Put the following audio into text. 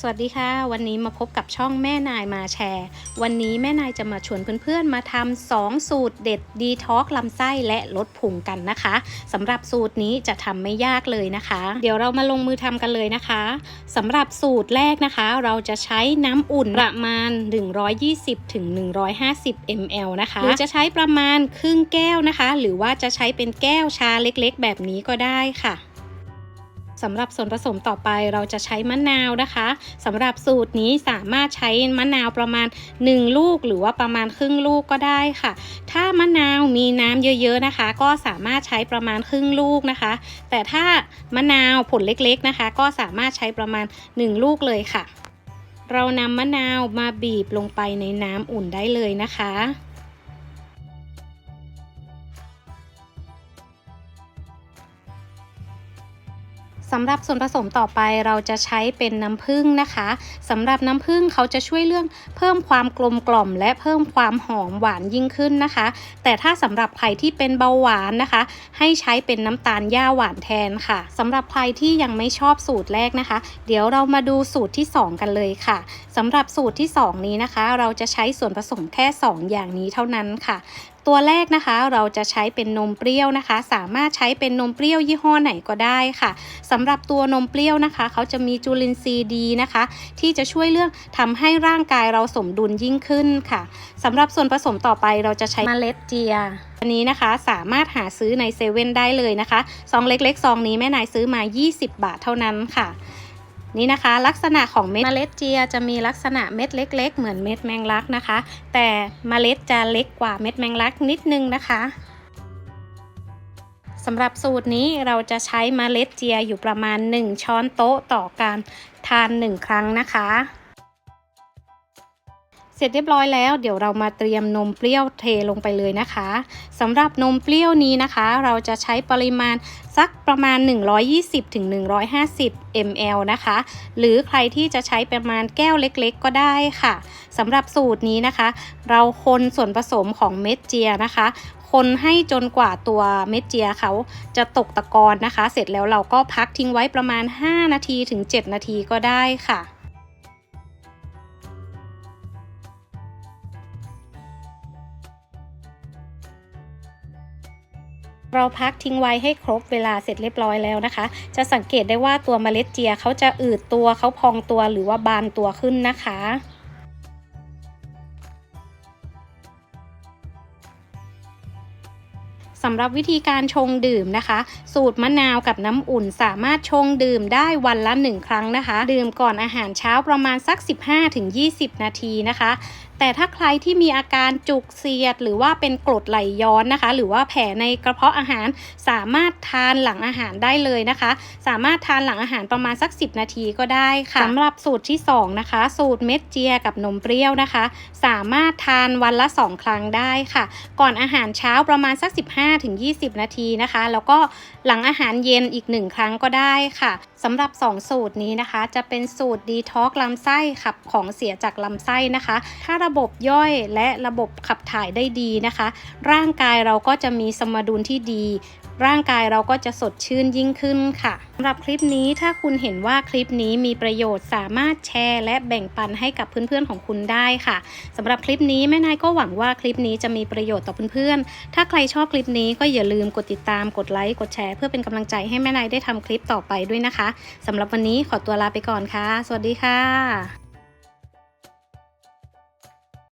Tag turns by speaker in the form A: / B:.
A: สวัสดีค่ะ วันนี้มาพบกับช่องแม่นายมาแชร์ วันนี้แม่นายจะมาชวนเพื่อนๆมาทำสองสูตรเด็ดดีท็อกลำไส้และลดพุงกันนะคะสำหรับสูตรนี้จะทำไม่ยากเลยนะคะ เดี๋ยวเรามาลงมือทำกันเลยนะคะสำหรับสูตรแรกนะคะ เราจะใช้น้ำอุ่นประมาณ 120ถึง150 ml นะคะหรือจะใช้ประมาณครึ่งแก้วนะคะ หรือว่าจะใช้เป็นแก้วชาเล็กๆ แบบนี้ก็ได้ค่ะ สำหรับส่วนผสมต่อไปเราจะใช้มะนาวนะคะสำหรับสูตรนี้สามารถใช้มะนาวประมาณ 1 ลูกหรือว่าประมาณครึ่งลูกก็ได้ค่ะ ถ้ามะนาวมีน้ำเยอะๆนะคะ ก็สามารถใช้ประมาณครึ่งลูกนะคะ แต่ถ้ามะนาวผลเล็กๆนะคะ ก็สามารถใช้ประมาณ 1 ลูกเลยค่ะ เรานำมะนาวมาบีบลงไปในน้ำอุ่นได้เลยนะคะ สำหรับส่วนผสมต่อไปเราจะใช้เป็นน้ำผึ้งนะคะสำหรับน้ำผึ้งเขาจะช่วยเรื่องเพิ่มความกลมกล่อม และเพิ่มความหอมหวานยิ่งขึ้นนะคะ แต่ถ้าสำหรับใครที่เป็นเบาหวานนะคะ ให้ใช้เป็นน้ำตาลหญ้าหวานแทนค่ะสำหรับใครที่ยังไม่ชอบสูตรแรกนะคะ เดี๋ยวเรามาดูสูตรที่ 2 กันเลยค่ะสำหรับสูตรที่ 2 นี้นะคะ เราจะใช้ส่วนผสมแค่ 2 อย่างนี้เท่านั้นค่ะ ตัวแรกนะคะเราจะใช้เป็นนมเปรี้ยวนะคะ สามารถใช้เป็นนมเปรี้ยวยี่ห้อไหนก็ได้ค่ะสำหรับตัวนมเปรี้ยวนะคะ เขาจะมีจุลินทรีย์ดีนะคะ ที่จะช่วยเรื่องทำให้ร่างกายเราสมดุลยิ่งขึ้นค่ะสำหรับส่วนผสมต่อไปเราจะใช้เมล็ดเจียอันนี้นะคะสามารถหาซื้อในเซเว่นได้เลยนะคะซองเล็กๆซองนี้แม่นายซื้อมา 20 บาทเท่านั้นค่ะ นี่นะคะ ลักษณะของเม็ดเมล็ดเจียจะมีลักษณะเม็ดเล็ก ๆ เหมือนเม็ดแมงลักนะคะ แต่เมล็ดจะเล็กกว่าเม็ดแมงลักนิดนึงนะคะสำหรับสูตรนี้เราจะใช้เมล็ดเจียอยู่ประมาณ 1 ช้อนโต๊ะต่อการทาน 1 ครั้งนะคะ เสร็จเรียบร้อยแล้วเดี๋ยวเรามาเตรียมนมเปรี้ยวเทลงไปเลยนะคะสำหรับนมเปรี้ยวนี้นะคะ เราจะใช้ปริมาณสักประมาณ 120ถึง150 ml นะคะ หรือใครที่จะใช้ประมาณแก้วเล็กๆ ก็ได้ค่ะสำหรับสูตรนี้นะคะ เราคนส่วนผสมของเม็ดเจียนะคะ คนให้จนกว่าตัวเม็ดเจียเขาจะตกตะกอนนะคะ เสร็จแล้วเราก็พักทิ้งไว้ประมาณ 5 นาทีถึง 7 นาทีก็ได้ค่ะ เราพักทิ้งไว้ให้ครบเวลาเสร็จเรียบร้อยแล้วนะคะ จะสังเกตได้ว่าตัวเมล็ดเจียเขาจะอืดตัวเขาพองตัวหรือว่าบานตัวขึ้นนะคะ สำหรับวิธีการชงดื่มนะคะ สูตรมะนาวกับน้ำอุ่นสามารถชงดื่มได้วันละ 1 ครั้งนะคะ ดื่มก่อนอาหารเช้าประมาณสัก 15-20 นาทีนะคะ แต่ถ้าใครที่มีอาการจุกเสียด หรือว่าเป็นกรดไหลย้อนนะคะ หรือว่าแผลในกระเพาะอาหารสามารถทานหลังอาหารได้เลยนะคะ สามารถทานหลังอาหารประมาณสัก 10 นาทีก็ได้ค่ะสำหรับสูตรที่ 2 นะคะ สูตรเม็ดเจียกับนมเปรี้ยวนะคะ สามารถทานวันละ 2 ครั้งได้ค่ะ ก่อนอาหารเช้าประมาณสัก15-20 นาทีนะคะ แล้วก็หลังอาหารเย็นอีก1ครั้งก็ได้ค่ะ สำหรับ 2 สูตรนี้นะคะ จะเป็นสูตรดีท็อกลำไส้ขับของเสียจากลำไส้นะคะ ถ้าระบบย่อยและระบบขับถ่ายได้ดีนะคะ ร่างกายเราก็จะมีสมดุลที่ดี ร่างกายเราก็จะสดชื่นยิ่งขึ้นค่ะสำหรับคลิปนี้ถ้าคุณเห็นว่าคลิปนี้มีประโยชน์สามารถแชร์ และแบ่งปันให้กับเพื่อนๆของคุณได้ค่ะสำหรับคลิปนี้แม่นายก็หวังว่าคลิปนี้จะมีประโยชน์ต่อเพื่อนๆ ถ้าใครชอบคลิปนี้ก็อย่าลืมกดติดตามกดไลค์กดแชร์เพื่อเป็นกำลังใจให้แม่นายได้ทำคลิปต่อไปด้วยนะคะสำหรับวันนี้ขอตัวลาไปก่อนค่ะ สวัสดีค่ะ